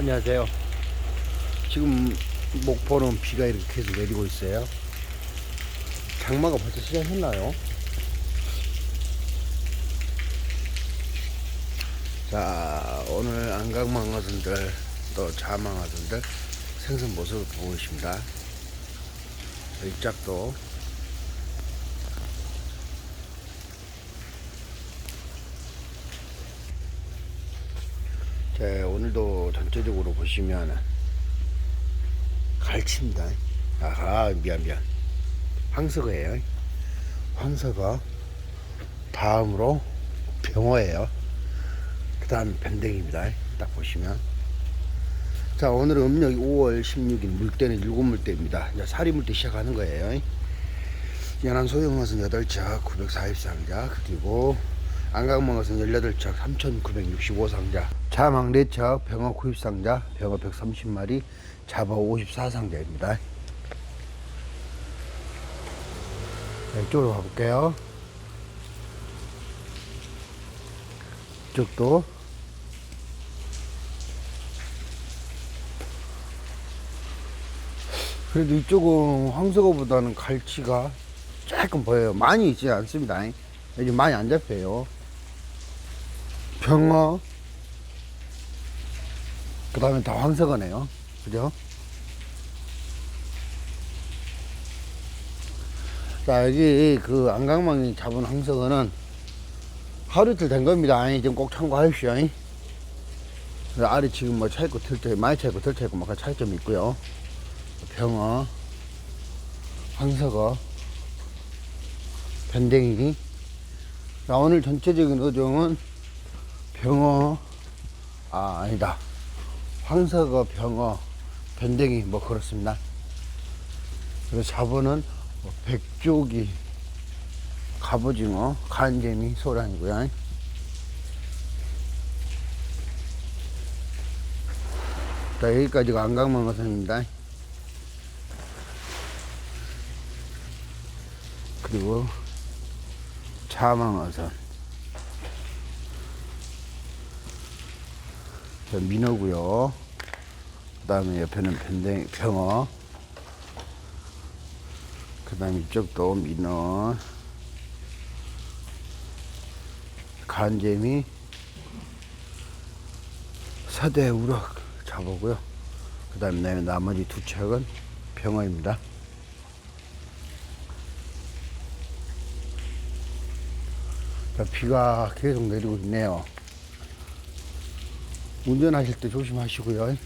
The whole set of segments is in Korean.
안녕하세요. 지금 목포는 비가 이렇게 계속 내리고 있어요. 장마가 벌써 시작했나요? 자, 오늘 안강망어선들 또 자망어선들 생선 모습을 보고 있습니다. 이 짝도 자, 오늘도 전체적으로 보시면 갈치입니다. 아하, 미안, 미안. 황석어예요. 황석어. 다음으로 병어예요. 그 다음 밴댕입니다. 딱 보시면. 자, 오늘은 음력이 5월 16일, 물때는 7물때입니다. 이제 사리 물때 시작하는 거예요. 연안 소형어선 8척, 943자, 그리고 안강망어선 18척, 3,965상자, 자망 4척, 병어 90상자, 병어 130마리, 잡어 54상자입니다. 이쪽으로 가볼게요. 이쪽도 그래도 이쪽은 황석어보다는 갈치가 조금 보여요. 많이 있지 않습니다. 많이 안 잡혀요. 병어, 그 다음에 다 황석어네요. 그죠? 자, 여기 그 안강망이 잡은 황석어는 하루 이틀 된 겁니다. 아니, 좀꼭 참고하십시오. 알이 지금 뭐 차있고 털차 많이 차있고 덜 차있고 막 차이점이 있고요. 병어, 황석어, 변댕이. 자, 오늘 전체적인 어종은 병어, 아, 아니다. 황석어, 병어, 변댕이, 뭐 그렇습니다. 그리고 잡어는 뭐 백조기, 갑오징어, 간재미, 소란이고요. 자, 여기까지가 안강망어선입니다. 그리고 자망어선. 저 민어고요. 그 다음에 옆에는 변댕, 병어. 그 다음에 이쪽도 민어. 간재미. 서대 우럭 잡아고요. 그 다음에 나머지 두 척은 병어입니다. 자, 비가 계속 내리고 있네요. 운전하실 때 조심하시고요.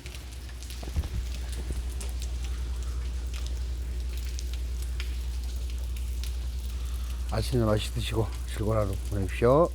아침에 맛있게 드시고 즐거운 하루 보내십시오.